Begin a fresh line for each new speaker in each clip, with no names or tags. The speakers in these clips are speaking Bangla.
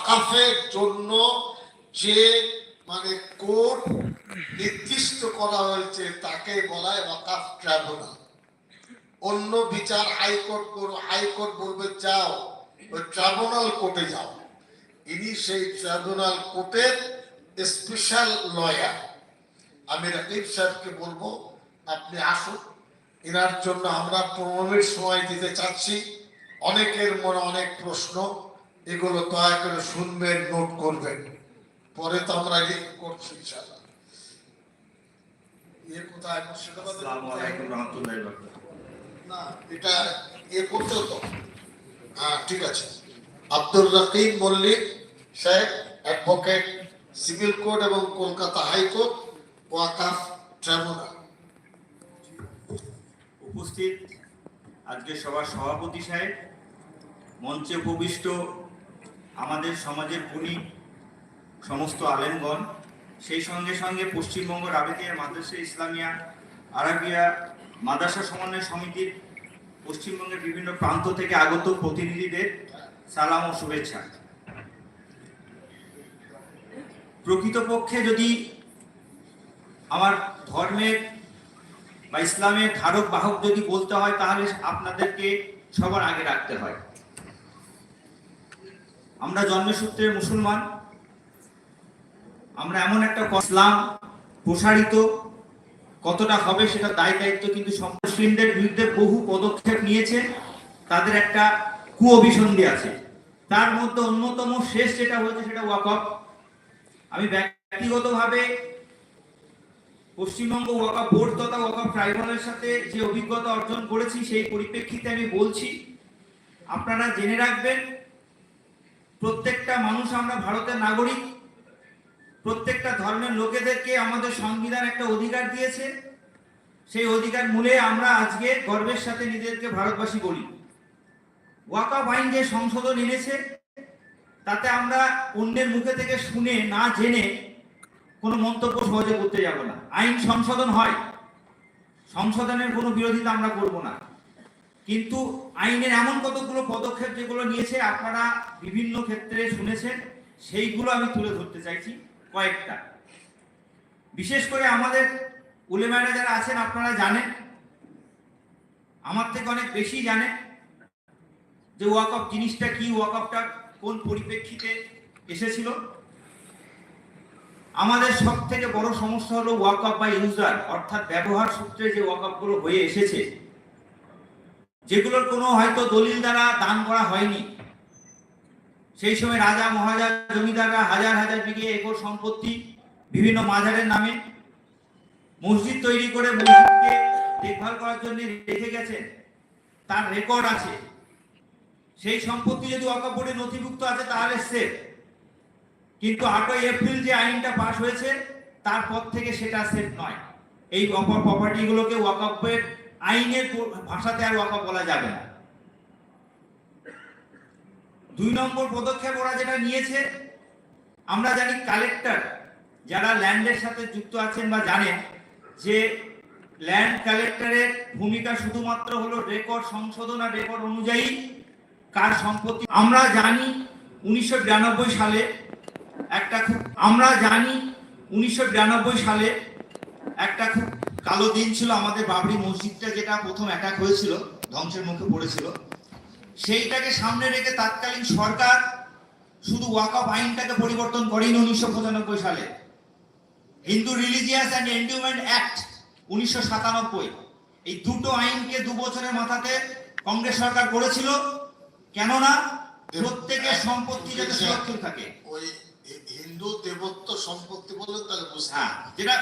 ওয়াকাফের জন্য যে মানে কোড নির্দিষ্ট করা হয়েছে, তাকে বলা হয় ওয়াকাফ ট্রাইব্যুনাল। অন্য বিচার হাইকোর্ট করো হাইকোর্ট বলবে, যাও, ওই ট্রাইব্যুনাল কোর্টে যাও। ইনি সেই ট্রাইব্যুনাল কোর্টের স্পেশাল লয়ার। আমি রাকিব সাহেবকে বলব, আপনি আসুন। এনার জন্য আমরা পনেরো মিনিট সময় দিতে চাচ্ছি। অনেকের মনে অনেক প্রশ্ন। এগুলো দয়া করে শুনবেন নোট করবেন। পরে তো আমরা করছি ইয়ে কোথায়? মুর্শিদাবাদে। না এটা করতে হতো হ্যাঁ ঠিক আছে। মল্লিক সাহেব অ্যাডভোকেট সিভিল কোর্ট এবং কলকাতা হাইকোর্ট ওয়াকাফ ট্রাইব্যুনাল
উপস্থিত আজকে সবার সভাপতি সাহেব মঞ্চে উপবিষ্ট আমাদের সমাজের গুণী সমস্ত আলেমগণ, সেই সঙ্গে সঙ্গে পশ্চিমবঙ্গ রাবেতিয়া মাদ্রাসা ইসলামিয়া, আরাবিয়া মাদ্রাসা সমন্বয় সমিতির পশ্চিমবঙ্গের বিভিন্ন প্রান্ত থেকে আগত প্রতিনিধিদের সালাম ও শুভেচ্ছা। প্রকৃতপক্ষে যদি আমার ধর্মের বা ইসলামের ধারক বাহক যদি বলতে হয়, তাহলে আপনাদেরকে সবার আগে রাখতে হয়। আমরা জন্মসূত্রে মুসলমান, আমরা এমন একটা ইসলাম প্রসারিত, কতটা হবে সেটা দায় দায়িত্ব কিন্তু মুসলিমদের বিরুদ্ধে বহু পদক্ষেপ নিয়েছে, তাদের একটা কুঅভিসন্ধি আছে। তার মধ্যে অন্যতম শেষ যেটা হয়েছে সেটা ওয়াকফ। আমি ব্যক্তিগতভাবে পশ্চিমবঙ্গ ওয়াকা বোর্ড তথা ওয়াকা ট্রাইব্যুনালের সাথে যে অভিজ্ঞতা অর্জন করেছি, সেই পরিপ্রেক্ষিতে আমি বলছি, আপনারা জেনে রাখবেন প্রত্যেকটা মানুষ আমরা ভারতের নাগরিক। প্রত্যেকটা ধর্মের লোকেদেরকে আমাদের সংবিধান একটা অধিকার দিয়েছে। সেই অধিকার মূলে আমরা আজকে গর্বের সাথে নিজেদেরকে ভারতবাসী বলি। ওয়াকাফ আইন যে সংশোধন এনেছে, তাতে আমরা অন্যের মুখে থেকে শুনে, না জেনে কোনো মন্তব্য সহজে করতে যাব না। আইন সংশোধন হয়। সংশোধনের কোনো বিরোধিতা আমরা করব না। কিন্তু আইনের এমন কতগুলো পদক্ষেপ যেগুলো নিয়েছে আপনারা বিভিন্ন ক্ষেত্রে শুনেছেন, সেইগুলো আমি তুলে ধরতে চাইছি কয়েকটা। বিশেষ করে আমাদের উলেমারা যারা আছেন আপনারা জানেন, আমার থেকে অনেক বেশি জানেন যে ওয়াকফ জিনিসটা কি ওয়াকফটা কোন পরিপ্রেক্ষিতে এসেছিল। আমাদের সব থেকে বড় সমস্যা হলো ওয়াকআপ বা ইউজার, অর্থাৎ ব্যবহার সূত্রে যে ওয়াকআপগুলো হয়ে এসেছে যেগুলোর কোনো হয়তো দলিল দ্বারা দান করা হয়নি। সেই সময় রাজা, মহারাজা, জমিদাররা হাজার হাজার বিঘে একর সম্পত্তি বিভিন্ন মাজারের নামে মসজিদ তৈরি করে মসজিদকে দেখভাল করার জন্য রেখে গেছেন। তার রেকর্ড আছে। সেই সম্পত্তি যদি বোর্ডে নথিভুক্ত আছে, তাহলে সেফ কিন্তু আটই এপ্রিল যে আইনটা পাশ হয়েছে, তারপর থেকে সেটা সেফ নয়। এই প্রপার্টিগুলোকে ওয়াকফের আইনের ভাষাতে আর ওয়াকফ বলা যাবে না। দুই নম্বর পদক্ষেপ ওরা যেটা নিয়েছে, আমরা জানি কালেক্টর যারা ল্যান্ডের সাথে যুক্ত আছেন বা জানেন যে ল্যান্ড কালেক্টরের ভূমিকা শুধুমাত্র হলো রেকর্ড সংশোধন আর রেকর্ড অনুযায়ী কার সম্পত্তি। আমরা জানি উনিশশো বিরানব্বই সালে একটা খুব আমরা জানি উনিশশো বিরানব্বই সালে একটা খুব কালো দিন ছিল আমাদের বাবরি মসজিদটা যেটা প্রথম অ্যাটাক হয়েছিল ধ্বংসের মুখে পড়েছিল। সেইটাকে সামনে রেখে তৎকালীন সরকার শুধু ওয়াকফ আইনটাকে পরিবর্তন করেনি উনিশশো পঁচানব্বই সালে। Hindu religious and endowment act উনিশশো সাতানব্বই। এই দুটো আইনকে দু বছরের মাথাতে কংগ্রেস সরকার করেছিল কেননা প্রত্যেকের সম্পত্তি যাতে সুরক্ষিত থাকে।
ওই হিন্দু দেবত্ব সম্পত্তি বললেন তাহলে
হ্যাঁ যেটা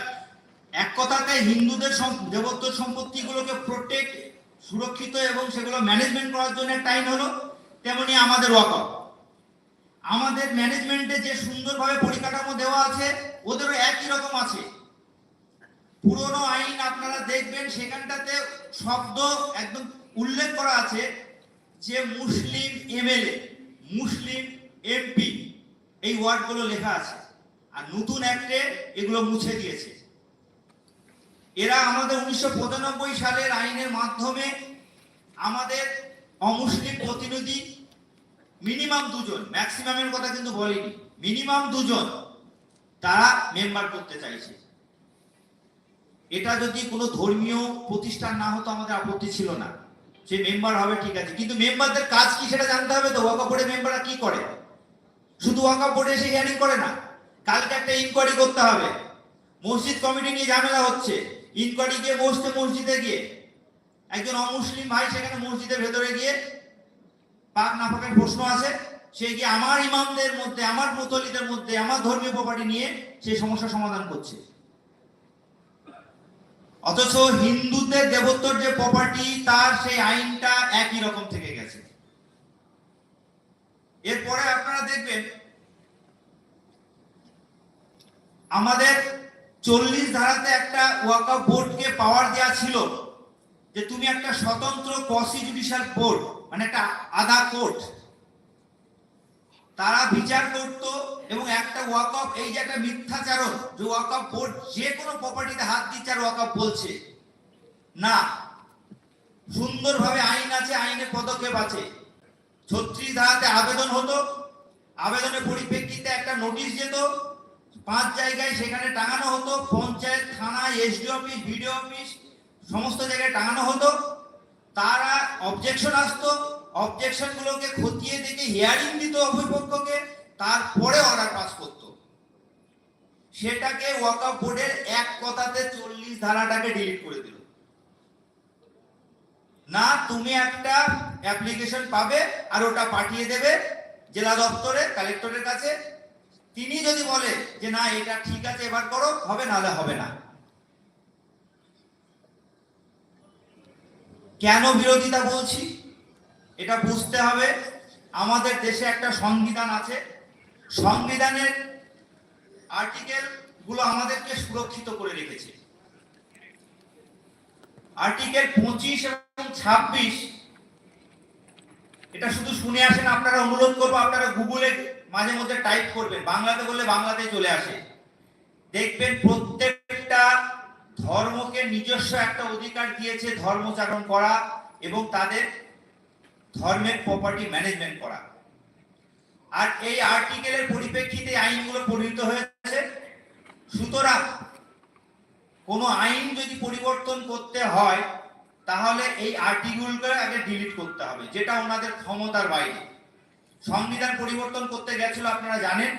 এক কথাতে হিন্দুদের দেবত্ব সম্পত্তিগুলোকে প্রোটেক্ট সুরক্ষিত এবং সেগুলো ম্যানেজমেন্ট করার জন্য টাইম হলো, তেমনি আমাদের ওয়াকফ আমাদের ম্যানেজমেন্টে যে সুন্দরভাবে পরিকাঠামো দেওয়া আছে, ওদেরও একই রকম আছে। পুরনো আইন আপনারা দেখবেন, সেখানটাতে শব্দ একদম উল্লেখ করা আছে যে মুসলিম এমএলএ, মুসলিম এমপি, এই ওয়ার্ডগুলো লেখা আছে। আর নতুন অ্যাক্টে এগুলো মুছে দিয়েছে। এরা আমাদের উনিশশো পঁচানব্বই সালের আইনের মাধ্যমে আমাদের অমুসলিম প্রতিনিধি মিনিমাম দুজন, ম্যাক্সিমামের কথা কিন্তু বলেনি, মিনিমাম দুজন তারা মেম্বার করতে চাইছে। এটা যদি কোনো ধর্মীয় প্রতিষ্ঠান না হতো, আমাদের আপত্তি ছিল না। সে মেম্বার হবে, ঠিক আছে। কিন্তু মেম্বারদের কাজ কি সেটা জানতে হবে তো? ওয়াকা বোর্ডের মেম্বাররা কি করে? শুধু ওয়াকা বোর্ডে এসে হিয়ারিং করে না, কালকে একটা ইনকোয়ারি করতে হবে। মসজিদ কমিটি নিয়ে ঝামেলা হচ্ছে। ইনকোয়ারি গিয়ে বসতে মসজিদে গিয়ে, একজন অমুসলিম ভাই সেখানে মসজিদের ভেতরে গিয়ে পাক নাফাকের প্রশ্ন আছে, সে গিয়ে আমার ইমামদের মধ্যে, আমার মুতলিদের মধ্যে, আমার ধর্মীয় প্রপার্টি নিয়ে সেই সমস্যা সমাধান করছে? অথচ হিন্দুদের দেবত্বর যে প্রপার্টি তার সেই আইনটা একই রকম থেকে গেছে। এরপরে আপনারা দেখবেন, আমাদের চল্লিশ ধারাতে একটা ওয়াকআপ বোর্ডকে পাওয়ার দেওয়া ছিল যে তুমি একটা স্বতন্ত্র কসি জুডিশিয়াল বোর্ড মানে একটা আধা কোর্ট তারা বিচার করত এবং একটা ওয়াকআপ এই যে একটা মিথ্যাচারণ, যে ওয়াকআপ বোর্ড যে কোনো প্রপার্টিতে হাত দিচ্ছে আর ওয়াকআপ বলছে। না, সুন্দরভাবে আইন আছে আইনের পদক্ষেপ আছে। ছত্রিশ ধারাতে আবেদন হতো, আবেদনের পরিপ্রেক্ষিতে একটা নোটিশ যেত পাঁচ জায়গায় সেখানে টাঙানো হতো, পঞ্চায়েত, থানা এসডি অফিস বিডিও অফিস সমস্ত জায়গায় টাঙানো হতো। তারা অবজেকশন আসতো অবজেকশনগুলোকে খতিয়ে দেখে হিয়ারিং দিত অভিপক্ষকে, তারপরে অর্ডার পাস করত। সেটাকে ওয়াকআপ বোর্ডের এক কথাতে চল্লিশ ধারাটাকে ডিলিট করে দিল। না, তুমি একটা অ্যাপ্লিকেশন পাবে আর ওটা পাঠিয়ে দেবে জেলা দপ্তরে কালেক্টরের কাছে তিনি যদি বলে যে, না, এটা ঠিক আছে, এবার করো, হবে নাহলে হবে না। কেন বিরোধিতা বলছি? এটা বুঝতে হবে। আমাদের দেশে একটা সংবিধান আছে। সংবিধানের আর্টিকেলগুলো আমাদেরকে সুরক্ষিত করে রেখেছে। আর্টিকেল পঁচিশ এবং ছাব্বিশ, এটা শুধু শুনে আসেন, আপনারা অনুরোধ করব, আপনারা গুগলে মাঝে মধ্যে টাইপ করবেন, বাংলাতে বললে বাংলাতে চলে আসে। দেখবেন প্রত্যেকটা ধর্মকে নিজস্ব একটা অধিকার দিয়েছে ধর্মচারণ করা এবং তাদের ধর্মের প্রপার্টি ম্যানেজমেন্ট করা। আর এই আর্টিকেলের পরিপ্রেক্ষিতে আইনগুলো পরিণত হয়েছে। সুতরাং কোনো আইন যদি পরিবর্তন করতে হয়, তাহলে এই আর্টিকেলগুলো আগে ডিলিট করতে হবে, যেটা ওনাদের ক্ষমতার বাইরে। সংবিধান পরিবর্তন করতে গেছিল আপনারা জানেন।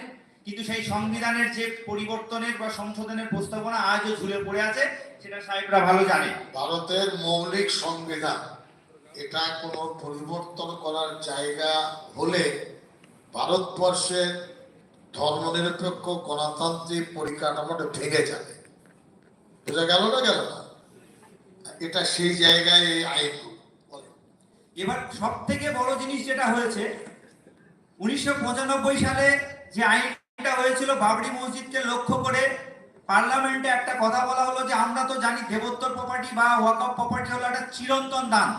কিন্তু সেই সংবিধানের যে পরিবর্তনের বা সংশোধনের প্রস্তাবনা আজও ঝুলে পড়ে আছে সেটা সাহেবরা ভালো জানে
ভারতের মৌলিক সংবিধান এটা কোনো পরিবর্তন করার জায়গা হলে ভারতবর্ষের ধর্মনিরপেক্ষ গণতান্ত্রিক পরিকাঠামোটা ভেঙে যাবে। বোঝা গেল না গেল না? এটা সেই জায়গায় এই আইন
এবার সব থেকে বড় জিনিস যেটা হয়েছে উনিশশো পঁচানব্বই সালে যে আইনটা হয়েছিল বাবরি মসজিদকে লক্ষ্য করে পার্লামেন্টে একটা কথা বলা হলো যে, আমরা তো জানি দেবোত্তর প্রপার্টি বা ওয়াকফ প্রপার্টি হলো একটা চিরন্তন দান।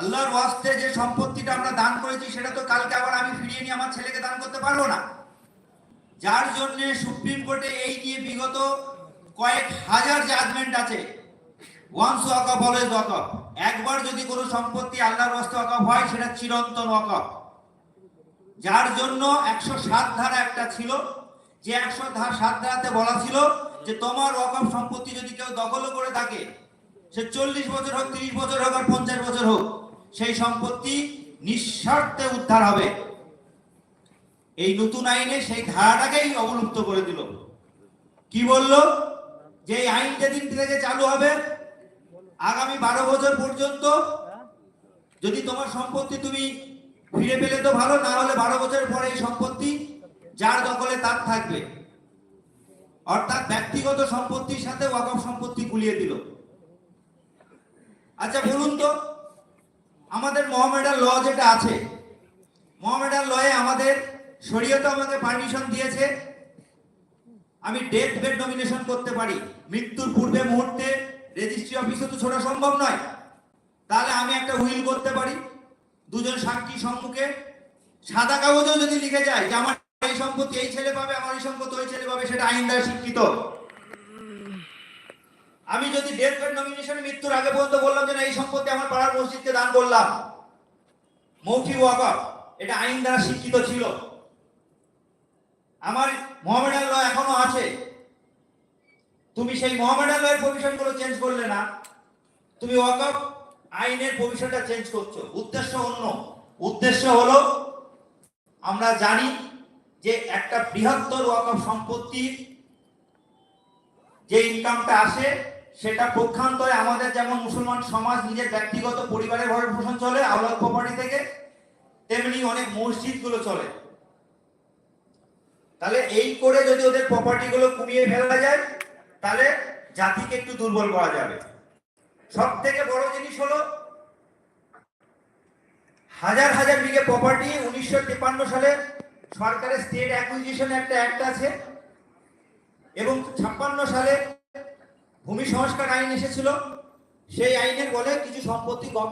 আল্লাহর ওয়াস্তে যে সম্পত্তিটা আমরা দান করেছি, সেটা তো কালকে আবার আমি ফিরিয়ে নিয়ে আমার ছেলেকে দান করতে পারব না। যার জন্য সুপ্রিম কোর্টে এই নিয়ে বিগত কয়েক হাজার জাজমেন্ট আছে। ওয়ান্স ওয়াকফ অলওয়েজ ওয়াকফ। একবার যদি কোনো সম্পত্তি আল্লাহর ওয়াস্তে ওয়াকফ হয়, সেটা চিরন্তন ওয়াকফ। যার জন্য একশো সাত ধারা একটা ছিল। যে একশো সাত ধারাতে বলা ছিল যে তোমার ওয়াকফ সম্পত্তি যদি কেউ দখল করে থাকে, সে চল্লিশ বছর হোক, তিরিশ বছর হোক আর পঞ্চাশ বছর হোক, সেই সম্পত্তি নিঃস্বার্থে উদ্ধার হবে। এই নতুন আইনে সেই ধারাটাকেই অবলুপ্ত করে দিল। কি বলল? যে এই আইন যেদিন থেকে চালু হবে আগামী বারো বছর পর্যন্ত। যদি তোমার সম্পত্তি তুমি ফিরে পেলে তো ভালো, না হলে বারো বছর পরে এই সম্পত্তি যার দখলে তার থাকবে। অর্থাৎ ব্যক্তিগত সম্পত্তির সাথে ওয়াকফ সম্পত্তি গুলিয়ে দিল। আচ্ছা বলুন তো, আমাদের মহামেডার ল যেটা আছে মহামেডার লয়ে আমাদের শরীয়তে আমাকে পারমিশন দিয়েছে। আমি ডেথ বেড নমিনেশন করতে পারি। মৃত্যুর পূর্বে মুহূর্তে রেজিস্ট্রি অফিসে তো ছোড়া সম্ভব নয়। তাহলে আমি একটা উইল করতে পারি। দুজন সাক্ষী সম্মুখে, সাদা কাগজেও যদি লিখে যায় যে আমার এই সম্পত্তি এই ছেলে পাবে, আমার এই সম্পত্তি ওই ছেলে পাবে, সেটা আইন দ্বারা স্বীকৃত আমি যদি ডেথ বেড নমিনেশনে মৃত্যুর আগে পর্যন্ত বললাম যে না, এই সম্পত্তি আমার পাড়ার মসজিদকে দান করলাম, মৌখিক ওয়াকফ, এটা আইন দ্বারা শিক্ষিত ছিল। আমার মোহামেডান ল এখনও আছে। তুমি সেই মোহামেডান লয়েরগুলো চেঞ্জ করলে না। তুমি ওয়াকফ আইনের প্রভিশনটা চেঞ্জ করছ। উদ্দেশ্য অন্য। উদ্দেশ্য হলো, আমরা জানি যে একটা বৃহত্তর ওয়াকফ সম্পত্তির যে ইনকামটা আসে, সেটা পক্ষান্তরে আমাদের যেমন মুসলমান সমাজ নিজের ব্যক্তিগত পরিবারের ভরণ পোষণ চলে আওলাদ প্রপার্টি থেকে, তেমনি অনেক মসজিদগুলো চলে। তাহলে এই করে যদি ওদের প্রপার্টিগুলো কমিয়ে ফেলা যায়, তাহলে জাতিকে একটু দুর্বল করা যাবে। সব থেকে বড় জিনিস হলো, হাজার হাজার বিঘে প্রপার্টি উনিশশো তিপ্পান্ন সালে সরকারের স্টেট অ্যাকুইজিশন একটা অ্যাক্ট আছে এবং ছাপ্পান্ন সালে ভূমি সংস্কার আইন এসেছিল। সেই আইনের বলে কিছু সম্পত্তি